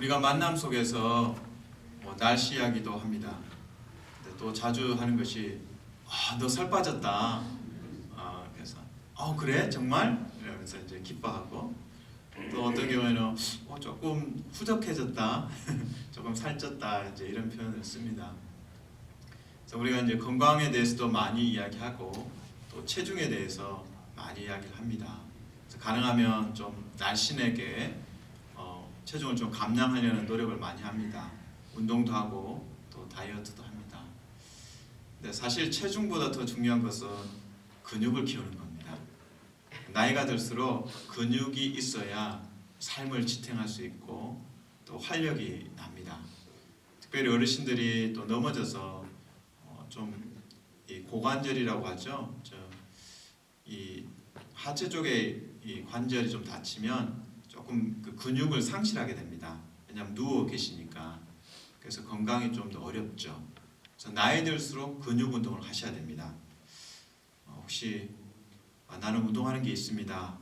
우리가 만남 속에서 뭐 날씨 이야기도 합니다. 또 자주 하는 것이 아, 너 살 빠졌다. 아, 그래서 어 그래 정말 이러면서 이제 기뻐하고 또 어떤 경우에는 어, 조금 후적해졌다, 조금 살쪘다 이제 이런 표현을 씁니다. 그래서 우리가 이제 건강에 대해서도 많이 이야기하고 또 체중에 대해서 많이 이야기를 합니다. 가능하면 좀 날씬하게 어, 체중을 좀 감량하려는 노력을 많이 합니다. 운동도 하고 또 다이어트도 합니다. 근데 사실 체중보다 더 중요한 것은 근육을 키우는 겁니다. 나이가 들수록 근육이 있어야 삶을 지탱할 수 있고 또 활력이 납니다. 특별히 어르신들이 또 넘어져서 어, 좀이 고관절이라고 하죠. 저이 하체 쪽에 이 관절이 좀 다치면 조금 그 근육을 상실하게 됩니다. 왜냐하면 누워 계시니까 그래서 건강이 좀 더 어렵죠. 그래서 나이 들수록 근육 운동을 하셔야 됩니다. 어, 혹시 아, 나는 운동하는 게 있습니다.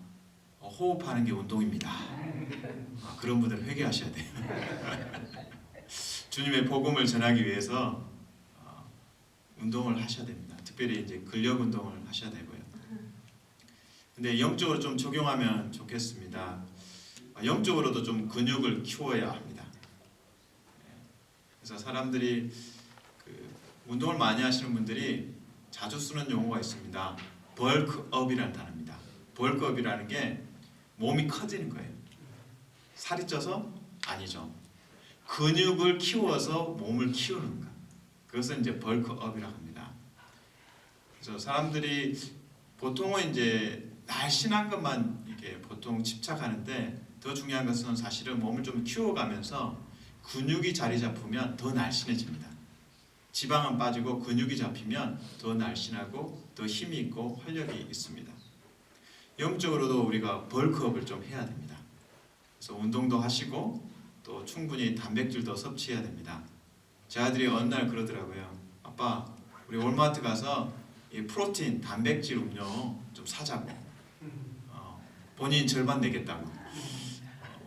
어, 호흡하는 게 운동입니다. 아, 그런 분들 회개하셔야 돼요. 주님의 복음을 전하기 위해서 어, 운동을 하셔야 됩니다. 특별히 이제 근력 운동을 하셔야 되고요. 근데 영적으로 좀 적용하면 좋겠습니다. 아, 영적으로도 좀 근육을 키워야 합니다. 예. 그래서 사람들이 그 운동을 많이 하시는 분들이 자주 쓰는 용어가 있습니다. 벌크업이라는 단어입니다. 벌크업이라는 게 몸이 커지는 거예요. 살이 쪄서 아니죠. 근육을 키워서 몸을 키우는 것. 그것은 이제 벌크업이라고 합니다. 그래서 사람들이 보통은 이제 날씬한 것만 이렇게 보통 집착하는데 더 중요한 것은 사실은 몸을 좀 키워가면서 근육이 자리 잡으면 더 날씬해집니다. 지방은 빠지고 근육이 잡히면 더 날씬하고 더 힘이 있고 활력이 있습니다. 영적으로도 우리가 벌크업을 좀 해야 됩니다. 그래서 운동도 하시고 또 충분히 단백질도 섭취해야 됩니다. 제 아들이 어느 날 그러더라고요. 아빠, 우리 월마트 가서 이 프로틴 단백질 음료 좀 사자고. 어, 본인 절반 내겠다고.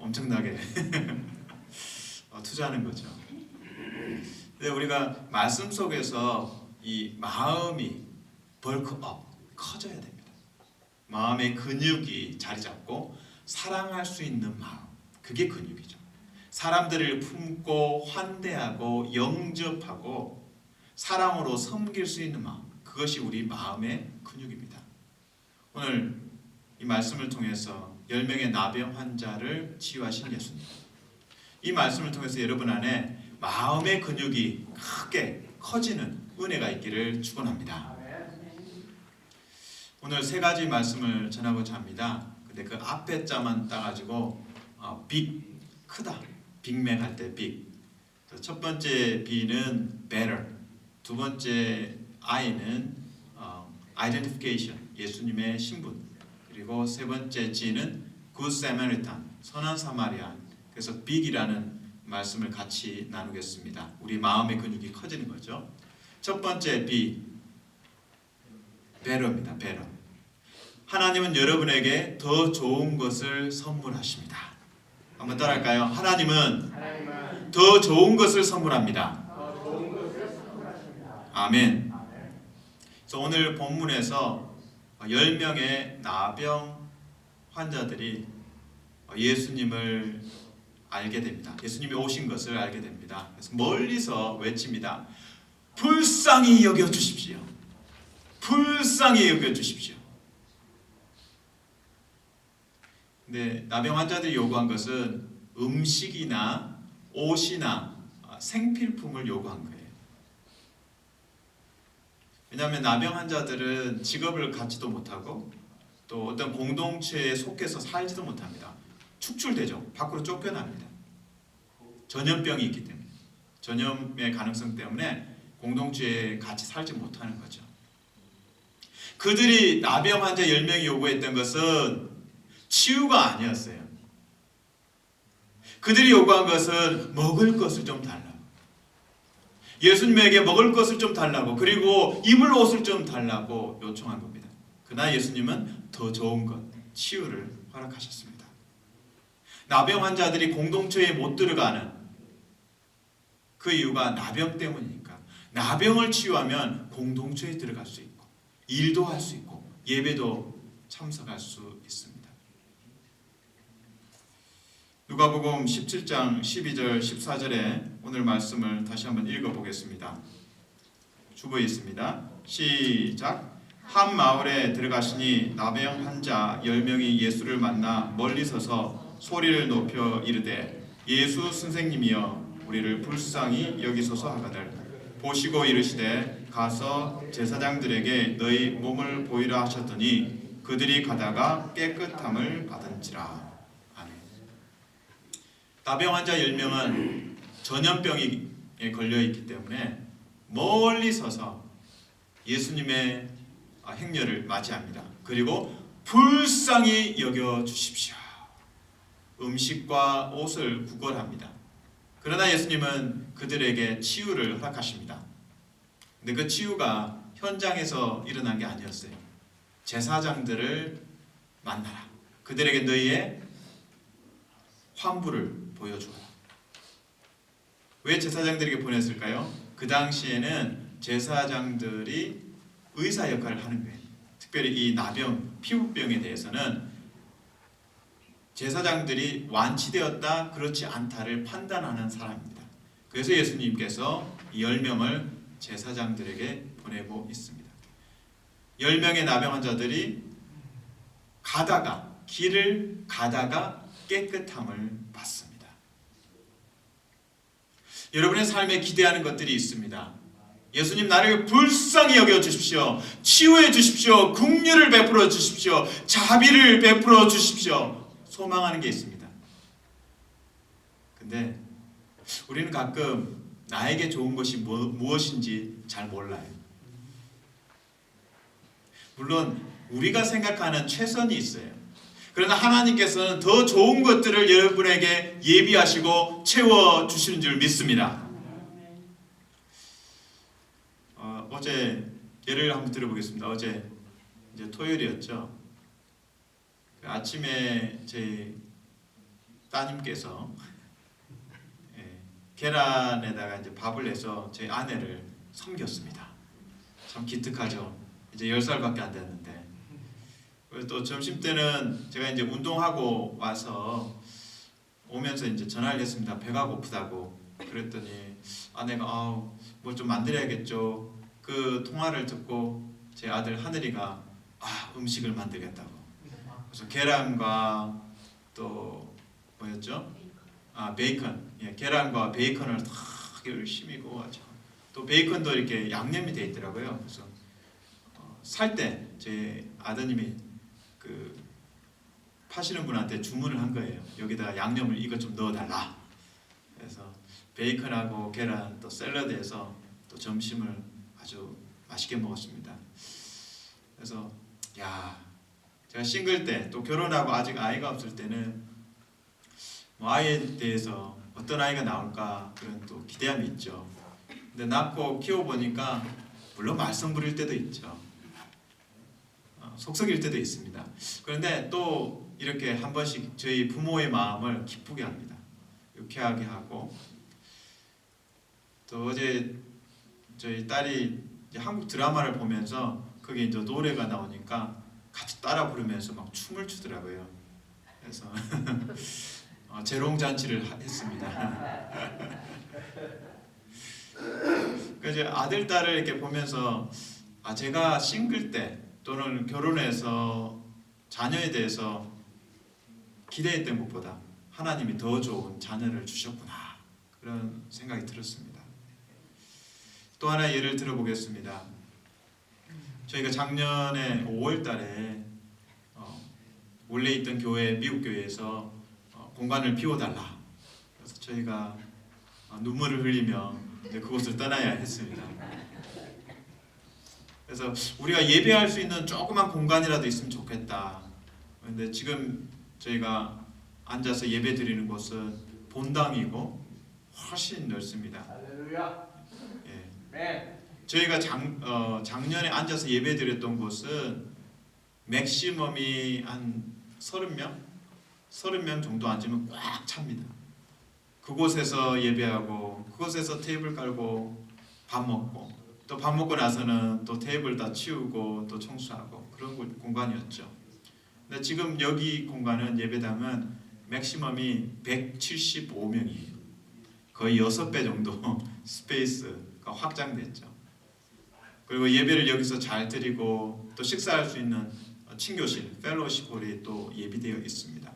어, 엄청나게 어, 투자하는 거죠. 근데 우리가 말씀 속에서 이 마음이 벌크업 커져야 됩니다. 마음의 근육이 자리 잡고 사랑할 수 있는 마음 그게 근육이죠. 사람들을 품고 환대하고 영접하고 사랑으로 섬길 수 있는 마음 그것이 우리 마음의 근육입니다. 오늘 이 말씀을 통해서 10명의 나병 환자를 치유하신 예수님 이 말씀을 통해서 여러분 안에 마음의 근육이 크게 커지는 은혜가 있기를 축원합니다. 오늘 세 가지 말씀을 전하고자 합니다. 근데 그 앞에 자만 따가지고 어, 빅 크다 빅맥 할 때 빅. 첫 번째 B는 better. 두 번째 I는 어, identification 예수님의 신분. 그리고 세 번째 G는 good Samaritan 선한 사마리안. 그래서 빅이라는 말씀을 같이 나누겠습니다. 우리 마음의 근육이 커지는 거죠. 첫 번째 B 베러입니다. 베러. 하나님은 여러분에게 더 좋은 것을 선물하십니다. 한번 따라할까요? 하나님은 하나님은 더 좋은 것을 선물합니다. 더 좋은 것을 선물하십니다. 아멘. 아멘. 그래서 오늘 본문에서 10명의 나병 환자들이 예수님을 알게 됩니다. 예수님이 오신 것을 알게 됩니다. 그래서 멀리서 외칩니다. 불쌍히 여겨 주십시오. 불쌍히 여겨 주십시오. 근데 나병 환자들이 요구한 것은 음식이나 옷이나 생필품을 요구한 거예요. 왜냐하면 나병 환자들은 직업을 갖지도 못하고 또 어떤 공동체에 속해서 살지도 못합니다. 축출되죠. 밖으로 쫓겨납니다. 전염병이 있기 때문에 전염의 가능성 때문에 공동체에 같이 살지 못하는 거죠. 그들이 나병 환자 10명이 요구했던 것은 치유가 아니었어요. 그들이 요구한 것은 먹을 것을 좀 달라고. 예수님에게 먹을 것을 좀 달라고 그리고 입을 옷을 좀 달라고 요청한 겁니다. 그러나 예수님은 더 좋은 것, 치유를 허락하셨습니다. 나병 환자들이 공동체에 못 들어가는 그 이유가 나병 때문이니까 나병을 치유하면 공동체에 들어갈 수 있고 일도 할 수 있고 예배도 참석할 수 있습니다. 누가복음 17장 12절 14절에 오늘 말씀을 다시 한번 읽어 보겠습니다. 주보에 있습니다. 시작. 한 마을에 들어가시니 나병 환자 열 명이 예수를 만나 멀리 서서 소리를 높여 이르되 예수 선생님이여 우리를 불쌍히 여기소서 하거늘 보시고 이르시되 가서 제사장들에게 너희 몸을 보이라 하셨더니 그들이 가다가 깨끗함을 받은지라. 나병 환자 10명은 전염병에 걸려 있기 때문에 멀리 서서 예수님의 아, 행렬을 맞이합니다. 그리고 불쌍히 여겨 주십시오. 음식과 옷을 구걸합니다. 그러나 예수님은 그들에게 치유를 허락하십니다. 근데 그 치유가 현장에서 일어난 게 아니었어요. 제사장들을 만나라. 그들에게 너희의 환부를 보여주어라. 왜 제사장들에게 보냈을까요? 그 당시에는 제사장들이 의사 역할을 하는 거예요. 특별히 이 나병, 피부병에 대해서는 제사장들이 완치되었다, 그렇지 않다를 판단하는 사람입니다. 그래서 예수님께서 이 10명을 제사장들에게 보내고 있습니다. 10명의 나병 환자들이 가다가 길을 가다가 깨끗함을 받습니다. 여러분의 삶에 기대하는 것들이 있습니다. 예수님 나를 불쌍히 여겨 주십시오. 치유해 주십시오. 긍휼을 베풀어 주십시오. 자비를 베풀어 주십시오. 소망하는 게 있습니다. 근데 우리는 가끔 나에게 좋은 것이 뭐, 무엇인지 잘 몰라요. 물론 우리가 생각하는 최선이 있어요. 그러나 하나님께서는 더 좋은 것들을 여러분에게 예비하시고 채워 주시는 줄 믿습니다. 어, 어제 예를 한번 들어보겠습니다. 어제 이제 토요일이었죠. 그 아침에 제 따님께서 예, 계란에다가 이제 밥을 내서 제 아내를 섬겼습니다. 참 기특하죠. 이제 10살밖에 안 됐는데. 또 점심 때는 제가 이제 운동하고 와서 오면서 이제 전화를 했습니다. 배가 고프다고. 그랬더니 아내가 아우 뭘좀 만들어야겠죠. 그 통화를 듣고 제 아들 하늘이가 아 음식을 만들겠다고. 그래서 계란과 또 뭐였죠? 아 베이컨. 예, 계란과 베이컨을 다 열심히 구워가지고 또 베이컨도 이렇게 양념이 돼 있더라고요. 그래서 어, 살때 제 아드님이 그 파시는 분한테 주문을 한 거예요. 여기다 양념을 이것 좀 넣어달라. 그래서 베이컨하고 계란 또 샐러드에서 또 점심을 아주 맛있게 먹었습니다. 그래서 야 제가 싱글 때 또 결혼하고 아직 아이가 없을 때는 뭐 아이에 대해서 어떤 아이가 나올까 그런 또 기대함이 있죠. 근데 낳고 키워 보니까 물론 말썽 부릴 때도 있죠. 어, 속썩일 때도 있습니다. 그런데 또 이렇게 한 번씩 저희 부모의 마음을 기쁘게 합니다. 유쾌하게 하고 또 어제 저희 딸이 한국 드라마를 보면서 거기 이제 노래가 나오니까 같이 따라 부르면서 막 춤을 추더라고요. 그래서 어, 재롱 잔치를 하- 했습니다. 그 이제 아들 딸을 이렇게 보면서 아 제가 싱글 때 또는 결혼해서 자녀에 대해서 기대했던 것보다 하나님이 더 좋은 자녀를 주셨구나 그런 생각이 들었습니다. 또 하나 예를 들어보겠습니다. 저희가 작년에 5월달에 어, 원래 있던 교회 미국 교회에서 어, 공간을 비워달라. 그래서 저희가 어, 눈물을 흘리며 그곳을 떠나야 했습니다. 그래서 우리가 예배할 수 있는 조그만 공간이라도 있으면 좋겠다. 그런데 지금 저희가 앉아서 예배 드리는 곳은 본당이고 훨씬 넓습니다. 할렐루야. 예. 네. 저희가 작, 어, 작년에 앉아서 예배 드렸던 곳은 맥시멈이 한 30명? 30명 정도 앉으면 꽉 찹니다. 그곳에서 예배하고 그곳에서 테이블 깔고 밥 먹고 또 밥 먹고 나서는 또 테이블 다 치우고 또 청소하고 그런 곳- 공간이었죠. 근데 지금 여기 공간은 예배당은 맥시멈이 175명이에요. 거의 6배 정도 스페이스가 확장됐죠. 그리고 예배를 여기서 잘 드리고 또 식사할 수 있는 친교실, 펠로시홀이 또 예비되어 있습니다.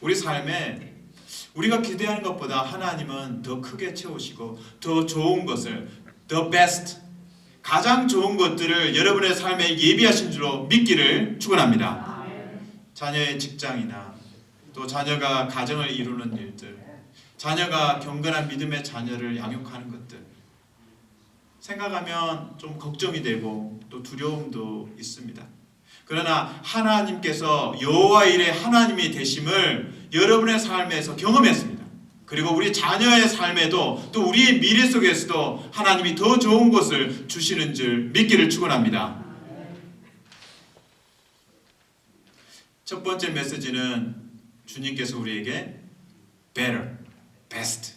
우리 삶에 우리가 기대하는 것보다 하나님은 더 크게 채우시고 더 좋은 것을 the best 가장 좋은 것들을 여러분의 삶에 예비하신 줄로 믿기를 축원합니다. 자녀의 직장이나 또 자녀가 가정을 이루는 일들, 자녀가 경건한 믿음의 자녀를 양육하는 것들 생각하면 좀 걱정이 되고 또 두려움도 있습니다. 그러나 하나님께서 여호와 일의 하나님이 되심을 여러분의 삶에서 경험했습니다. 그리고 우리 자녀의 삶에도 또 우리의 미래 속에서도 하나님이 더 좋은 것을 주시는 줄 믿기를 축원합니다. 첫 번째 메시지는 주님께서 우리에게 better, best,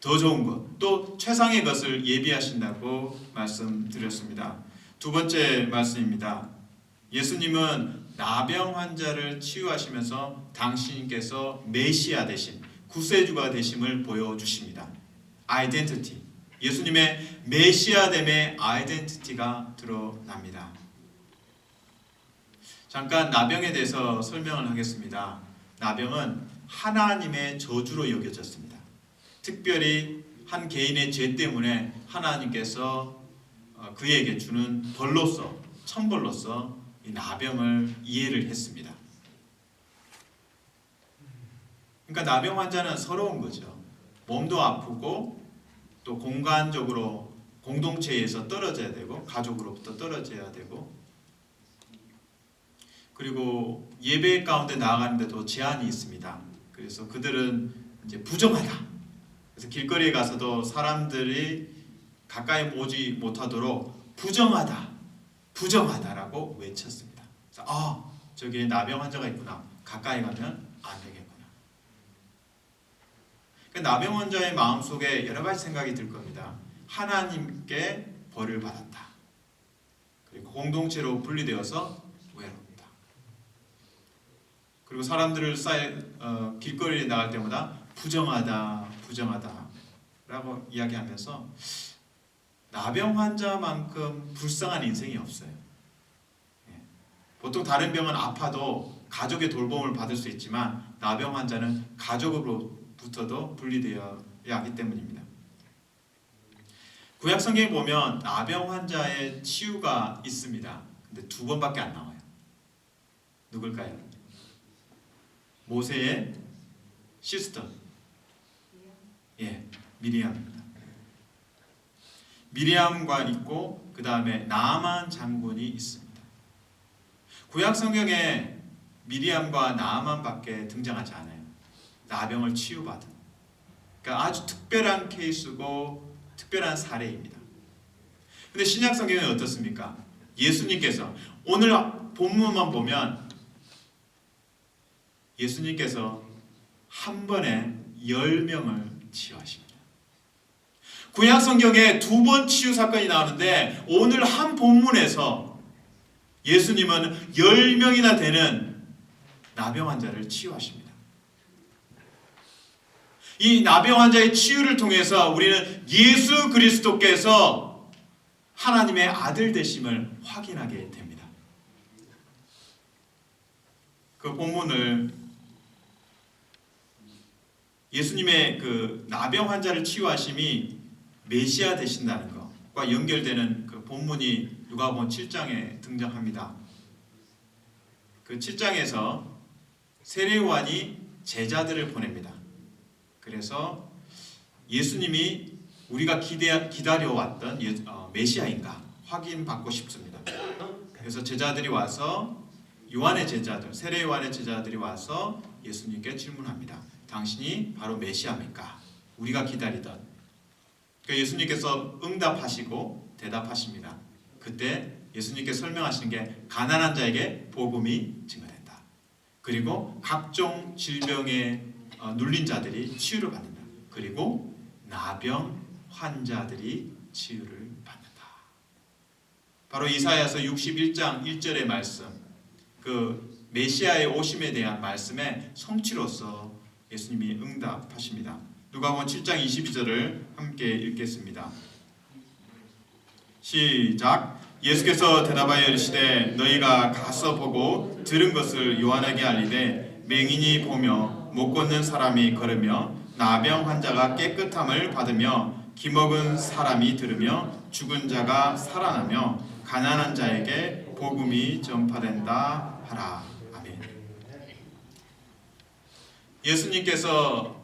더 좋은 것, 또 최상의 것을 예비하신다고 말씀드렸습니다. 두 번째 말씀입니다. 예수님은 나병 환자를 치유하시면서 당신께서 메시아 되신 구세주가 되심을 보여주십니다. 아이덴티티. 예수님의 메시아됨의 아이덴티티가 드러납니다. 잠깐 나병에 대해서 설명을 하겠습니다. 나병은 하나님의 저주로 여겨졌습니다. 특별히 한 개인의 죄 때문에 하나님께서 어, 그에게 주는 벌로서 천벌로서 이 나병을 이해를 했습니다. 그러니까 나병 환자는 서러운 거죠. 몸도 아프고 또 공간적으로 공동체에서 떨어져야 되고 가족으로부터 떨어져야 되고 그리고 예배 가운데 나아가는데도 제한이 있습니다. 그래서 그들은 이제 부정하다. 그래서 길거리에 가서도 사람들이 가까이 오지 못하도록 부정하다, 부정하다라고 외쳤습니다. 아 저기에 나병 환자가 있구나. 가까이 가면 안 되겠구나. 그 나병 환자의 마음 속에 여러 가지 생각이 들 겁니다. 하나님께 벌을 받았다. 그리고 공동체로 분리되어서 외롭다. 그리고 사람들을 쌓여 어, 길거리에 나갈 때마다 부정하다, 부정하다 라고 이야기하면서 나병 환자만큼 불쌍한 인생이 없어요. 예. 보통 다른 병은 아파도 가족의 돌봄을 받을 수 있지만 나병 환자는 가족으로 부터도 분리되어야 하기 때문입니다. 구약 성경에 보면 나병 환자의 치유가 있습니다. 근데 두 번밖에 안 나와요. 누굴까요? 모세의 시스터. 예, 미리암입니다. 미리암과 있고 그 다음에 나만 장군이 있습니다. 구약 성경에 미리암과 나만밖에 등장하지 않아요. 나병을 치유받은. 그러니까 아주 특별한 케이스고 특별한 사례입니다. 근데 신약 성경은 어떻습니까? 예수님께서 오늘 본문만 보면 예수님께서 한 번에 열 명을 치유하십니다. 구약 성경에 두 번 치유 사건이 나오는데 오늘 한 본문에서 예수님은 열 명이나 되는 나병 환자를 치유하십니다. 이 나병 환자의 치유를 통해서 우리는 예수 그리스도께서 하나님의 아들 되심을 확인하게 됩니다. 그 본문을 예수님의 그 나병 환자를 치유하심이 메시아 되신다는 것과 연결되는 그 본문이 누가복음 7장에 등장합니다. 그 7장에서 세례요한이 제자들을 보냅니다. 그래서 예수님이 우리가 기대 기다려왔던 예, 어, 메시아인가 확인받고 싶습니다. 그래서 제자들이 와서 요한의 제자들, 세례 요한의 제자들이 와서 예수님께 질문합니다. 당신이 바로 메시아입니까? 우리가 기다리던. 그 예수님께서 응답하시고 대답하십니다. 그때 예수님께 설명하시는 게 가난한 자에게 복음이 증거된다. 그리고 각종 질병에 어, 눌린 자들이 치유를 받는다. 그리고 나병 환자들이 치유를 받는다. 바로 이사야서 61장 1절의 말씀, 그 메시아의 오심에 대한 말씀의 성취로서 예수님이 응답하십니다. 누가복음 7장 22절을 함께 읽겠습니다. 시작. 예수께서 대답하여 이르시되 너희가 가서 보고 들은 것을 요한에게 알리되 맹인이 보며 못 걷는 사람이 걸으며 나병 환자가 깨끗함을 받으며 기먹은 사람이 들으며 죽은 자가 살아나며 가난한 자에게 복음이 전파된다 하라. 아멘. 예수님께서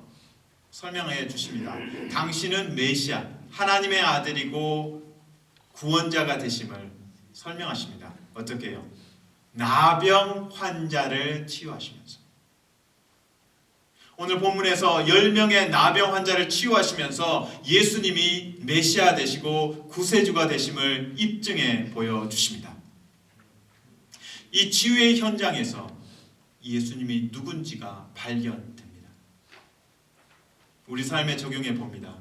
설명해 주십니다. 당신은 메시아, 하나님의 아들이고 구원자가 되심을 설명하십니다. 어떻게 해요? 나병 환자를 치유하시면서 오늘 본문에서 10명의 나병 환자를 치유하시면서 예수님이 메시아 되시고 구세주가 되심을 입증해 보여 주십니다. 이 치유의 현장에서 예수님이 누군지가 발견됩니다. 우리 삶에 적용해 봅니다.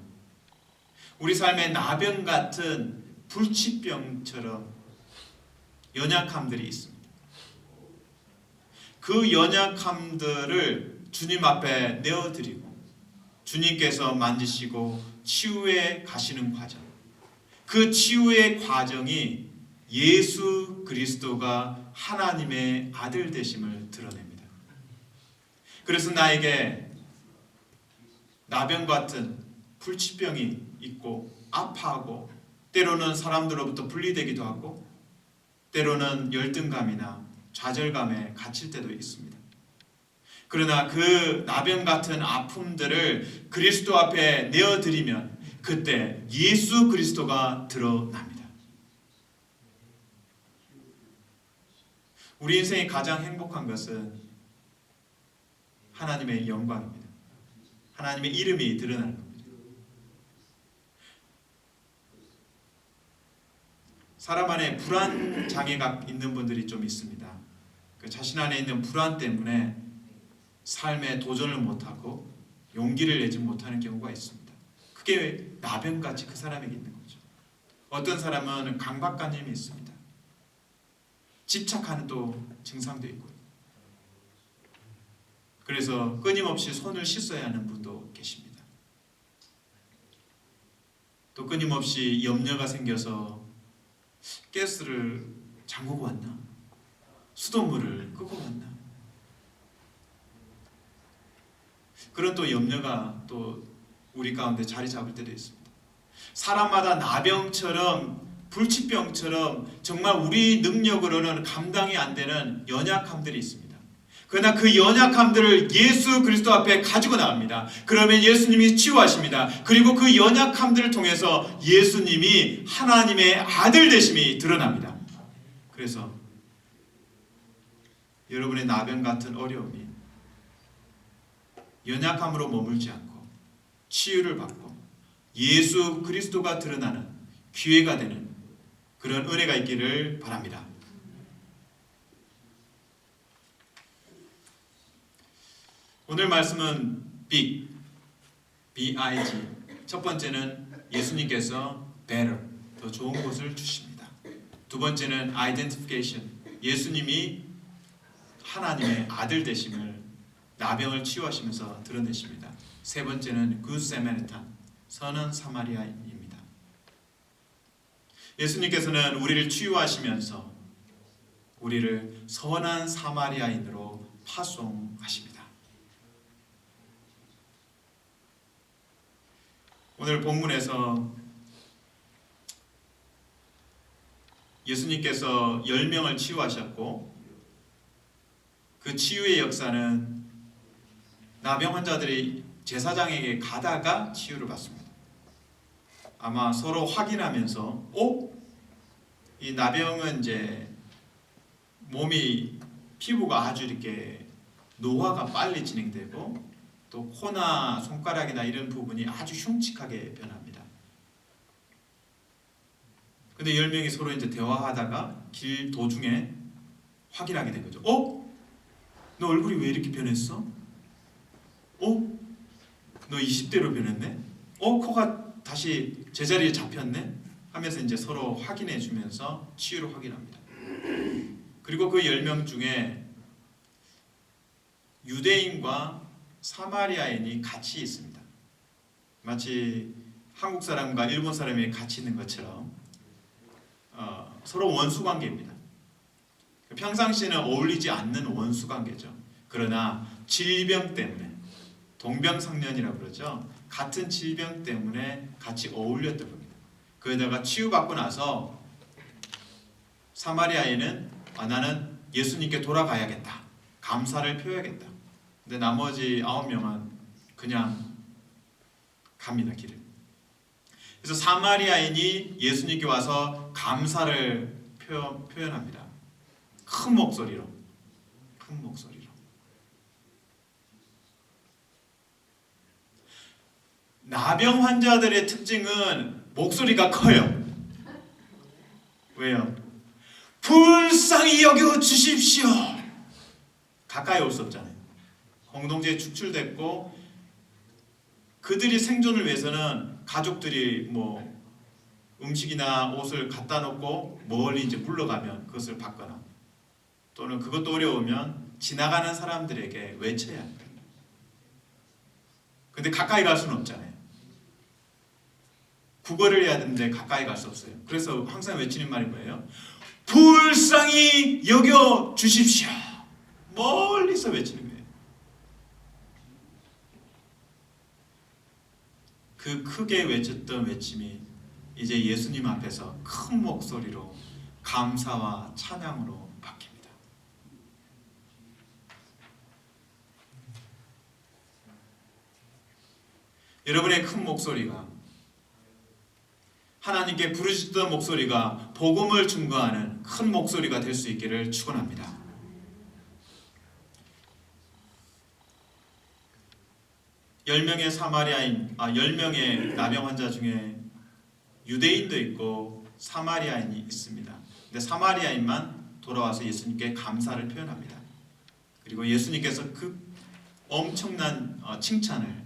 우리 삶에 나병 같은 불치병처럼 연약함들이 있습니다. 그 연약함들을 주님 앞에 내어드리고 주님께서 만지시고 치유해 가시는 과정. 그 치유의 과정이 예수 그리스도가 하나님의 아들 되심을 드러냅니다. 그래서 나에게 나병 같은 불치병이 있고 아파하고 때로는 사람들로부터 분리되기도 하고 때로는 열등감이나 좌절감에 갇힐 때도 있습니다. 그러나 그 나병 같은 아픔들을 그리스도 앞에 내어드리면 그때 예수 그리스도가 드러납니다. 우리 인생의 가장 행복한 것은 하나님의 영광입니다. 하나님의 이름이 드러나는 겁니다. 사람 안에 불안 장애가 있는 분들이 좀 있습니다. 그 자신 안에 있는 불안 때문에 삶에 도전을 못하고 용기를 내지 못하는 경우가 있습니다. 그게 나병같이 그 사람에게 있는 거죠. 어떤 사람은 강박관념이 있습니다. 집착하는 또 증상도 있고요. 그래서 끊임없이 손을 씻어야 하는 분도 계십니다. 또 끊임없이 염려가 생겨서 가스를 잠그고 왔나? 수돗물을 끄고 왔나? 그런 또 염려가 또 우리 가운데 자리 잡을 때도 있습니다. 사람마다 나병처럼 불치병처럼 정말 우리 능력으로는 감당이 안 되는 연약함들이 있습니다. 그러나 그 연약함들을 예수 그리스도 앞에 가지고 나갑니다. 그러면 예수님이 치유하십니다. 그리고 그 연약함들을 통해서 예수님이 하나님의 아들 되심이 드러납니다. 그래서 여러분의 나병 같은 어려움이 연약함으로 머물지 않고 치유를 받고 예수 그리스도가 드러나는 기회가 되는 그런 은혜가 있기를 바랍니다. 오늘 말씀은 big, B-I-G. 첫 번째는 예수님께서 better, 더 좋은 곳을 주십니다. 두 번째는 identification, 예수님이 하나님의 아들 되심을 나병을 치유하시면서 드러내십니다. 세 번째는 Samaritan, 선한 사마리아인입니다. 예수님께서는 우리를 치유하시면서 우리를 선한 사마리아인으로 파송하십니다. 오늘 본문에서 예수님께서 10명을 치유하셨고 그 치유의 역사는 나병 환자들이 제사장에게 가다가 치유를 받습니다. 아마 서로 확인하면서 어? 이 나병은 이제 몸이 피부가 아주 이렇게 노화가 빨리 진행되고 또 코나 손가락이나 이런 부분이 아주 흉측하게 변합니다. 근데 열 명이 서로 이제 대화하다가 길 도중에 확인하게 된 거죠. 어? 너 얼굴이 왜 이렇게 변했어? 어? 너 20대로 변했네? 어? 코가 다시 제자리에 잡혔네? 하면서 이제 서로 확인해 주면서 치유를 확인합니다. 그리고 그 10명 중에 유대인과 사마리아인이 같이 있습니다. 마치 한국 사람과 일본 사람이 같이 있는 것처럼 어, 서로 원수 관계입니다. 평상시에는 어울리지 않는 원수 관계죠. 그러나 질병 때문에 동병상련이라고 그러죠. 같은 질병 때문에 같이 어울렸던 겁니다. 그러다가 치유받고 나서 사마리아인은 아, 나는 예수님께 돌아가야겠다. 감사를 표해야겠다. 근데 나머지 아홉 명은 그냥 갑니다 길을. 그래서 사마리아인이 예수님께 와서 감사를 표현, 표현합니다. 큰 목소리로, 큰 목소리로. 나병 환자들의 특징은 목소리가 커요. 왜요? 불쌍히 여겨 주십시오. 가까이 올 수 없잖아요. 공동체에 축출됐고 그들이 생존을 위해서는 가족들이 뭐 음식이나 옷을 갖다 놓고 멀리 이제 물러가면 그것을 받거나 또는 그것도 어려우면 지나가는 사람들에게 외쳐야 합니다. 근데 가까이 갈 수는 없잖아요. 국어를 해야 되는데 가까이 갈 수 없어요. 그래서 항상 외치는 말이 뭐예요? 불쌍히 여겨 주십시오. 멀리서 외치는 거예요. 그 크게 외쳤던 외침이 이제 예수님 앞에서 큰 목소리로 감사와 찬양으로 바뀝니다. 여러분의 큰 목소리가 하나님께 부르짖던 목소리가 복음을 증거하는 큰 목소리가 될 수 있기를 축원합니다. 열 명의 사마리아인, 아, 열 명의 나병 환자 중에 유대인도 있고 사마리아인이 있습니다. 근데 사마리아인만 돌아와서 예수님께 감사를 표현합니다. 그리고 예수님께서 그 엄청난 어, 칭찬을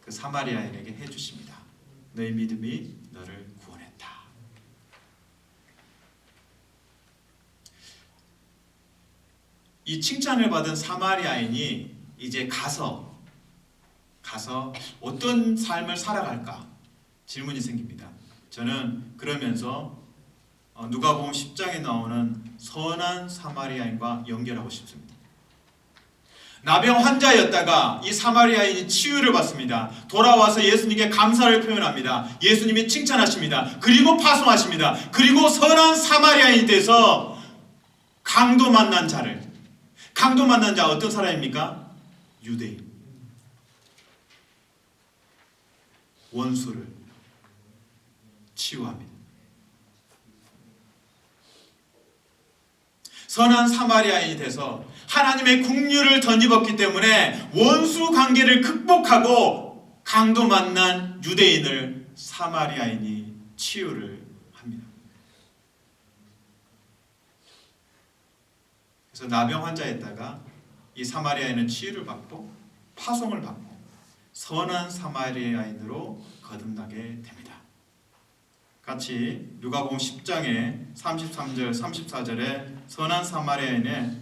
그 사마리아인에게 해주십니다. 너의 믿음이 너를 구원했다. 이 칭찬을 받은 사마리아인이 이제 가서 가서 어떤 삶을 살아갈까 질문이 생깁니다. 저는 그러면서 어, 누가복음 10장에 나오는 선한 사마리아인과 연결하고 싶습니다. 나병 환자였다가 이 사마리아인이 치유를 받습니다. 돌아와서 예수님께 감사를 표현합니다. 예수님이 칭찬하십니다. 그리고 파송하십니다. 그리고 선한 사마리아인이 돼서 강도 만난 자를 강도 만난 자 어떤 사람입니까? 유대인. 원수를 치유합니다. 선한 사마리아인이 돼서 하나님의 국류를 덧입었기 때문에 원수 관계를 극복하고 강도 만난 유대인을 사마리아인이 치유를 합니다. 그래서 나병 환자였다가 이 사마리아인은 치유를 받고 파송을 받고 선한 사마리아인으로 거듭나게 됩니다. 같이 누가복음 10장의 33절 34절에 선한 사마리아인의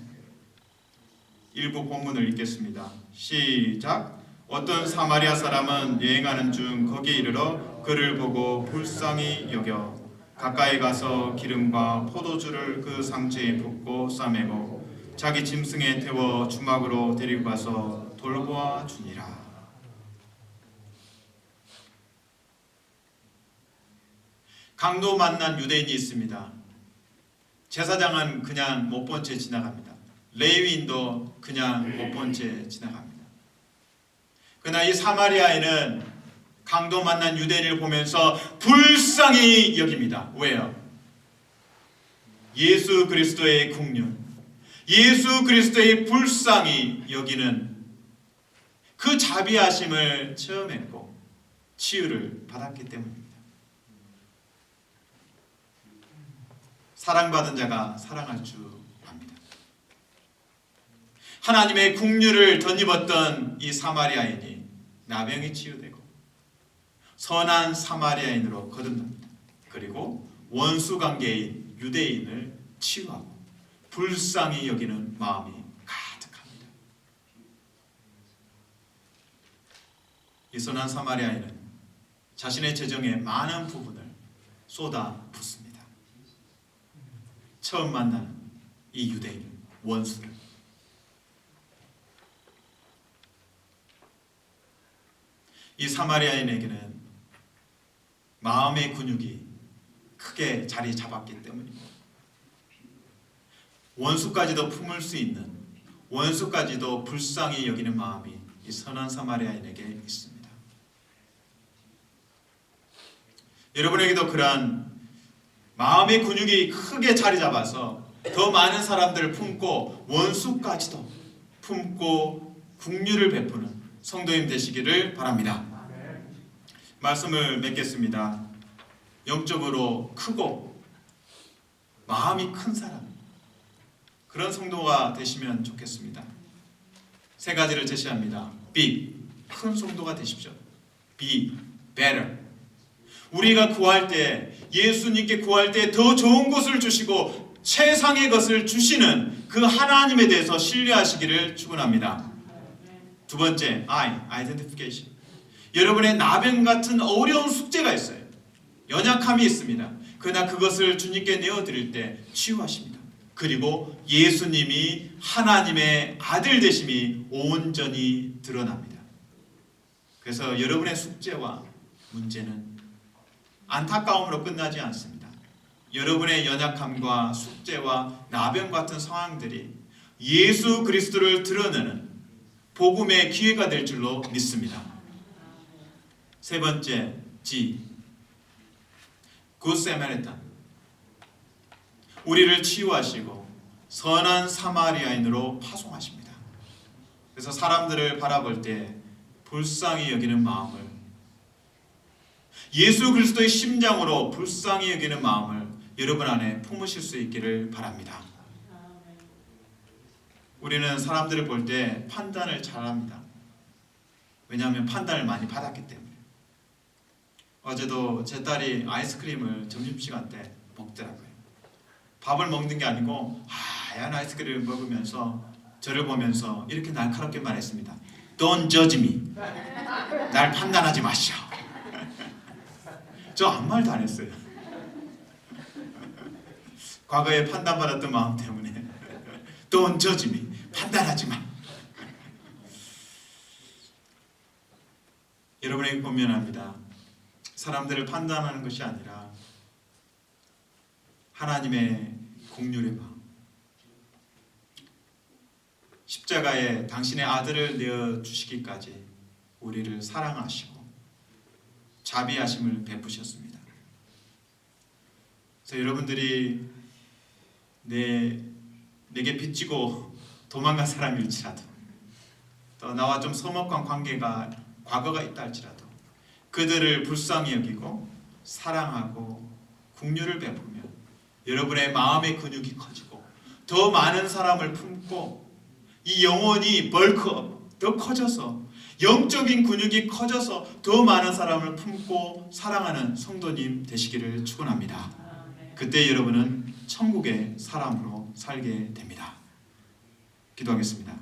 일부 본문을 읽겠습니다. 시작. 어떤 사마리아 사람은 여행하는 중 거기에 이르러 그를 보고 불쌍히 여겨 가까이 가서 기름과 포도주를 그 상처에 붓고 싸매고 자기 짐승에 태워 주막으로 데리고 가서 돌보아 주니라. 강도 만난 유대인이 있습니다. 제사장은 그냥 못 본 채 지나갑니다. 레위인도 그냥 못 본 채 지나갑니다. 그러나 이 사마리아인은 강도 만난 유대인을 보면서 불쌍히 여깁니다. 왜요? 예수 그리스도의 국륜, 예수 그리스도의 불쌍히 여기는 그 자비하심을 체험했고 치유를 받았기 때문입니다. 사랑받은 자가 사랑할 줄 압니다. 하나님의 국류를 덧입었던 이 사마리아인이 나병이 치유되고 선한 사마리아인으로 거듭납니다. 그리고 원수 관계인 유대인을 치유하고 불쌍히 여기는 마음이 가득합니다. 이 선한 사마리아인은 자신의 재정의 많은 부분을 쏟아 붓습니다. 처음 만나는 이 유대인 원수를 이 사마리아인에게는 마음의 근육이 크게 자리 잡았기 때문입니다. 원수까지도 품을 수 있는 원수까지도 불쌍히 여기는 마음이 이 선한 사마리아인에게 있습니다. 여러분에게도 그러한 마음의 근육이 크게 자리 잡아서 더 많은 사람들을 품고 원수까지도 품고 국류를 베푸는 성도님 되시기를 바랍니다. 말씀을 맺겠습니다. 영적으로 크고 마음이 큰 사람 그런 성도가 되시면 좋겠습니다. 세 가지를 제시합니다. Be 큰 성도가 되십시오. Be better. 우리가 구할 때 예수님께 구할 때 더 좋은 것을 주시고 최상의 것을 주시는 그 하나님에 대해서 신뢰하시기를 축원합니다. 두 번째, I, identification. 여러분의 나병 같은 어려운 숙제가 있어요. 연약함이 있습니다. 그러나 그것을 주님께 내어 드릴 때 치유하십니다. 그리고 예수님이 하나님의 아들 되심이 온전히 드러납니다. 그래서 여러분의 숙제와 문제는 안타까움으로 끝나지 않습니다. 여러분의 연약함과 숙제와 나병 같은 상황들이 예수 그리스도를 드러내는 복음의 기회가 될 줄로 믿습니다. 세 번째, G. 굿 세마리탄. 우리를 치유하시고 선한 사마리아인으로 파송하십니다. 그래서 사람들을 바라볼 때 불쌍히 여기는 마음을 예수 그리스도의 심장으로 불쌍히 여기는 마음을 여러분 안에 품으실 수 있기를 바랍니다. 우리는 사람들을 볼 때 판단을 잘합니다. 왜냐하면 판단을 많이 받았기 때문에. 어제도 제 딸이 아이스크림을 점심시간 때 먹더라고요. 밥을 먹는 게 아니고 하얀 아이스크림을 먹으면서 저를 보면서 이렇게 날카롭게 말했습니다. Don't judge me. 날 판단하지 마시오. 저 아무 말도 안 했어요. 과거에 판단받았던 마음 때문에 Don't judge me. 판단하지 마. 여러분에게 권면합니다. 사람들을 판단하는 것이 아니라 하나님의 공률의 마음. 십자가에 당신의 아들을 내어 주시기까지 우리를 사랑하시고 자비하심을 베푸셨습니다. 그래서 여러분들이 내 내게 빚지고 도망간 사람일지라도 또 나와 좀 서먹한 관계가 과거가 있다 할지라도 그들을 불쌍히 여기고 사랑하고 국류를 베푸며 여러분의 마음의 근육이 커지고 더 많은 사람을 품고 이 영혼이 벌크업 더 커져서 영적인 근육이 커져서 더 많은 사람을 품고 사랑하는 성도님 되시기를 축원합니다. 그때 여러분은 천국의 사람으로 살게 됩니다. 기도하겠습니다.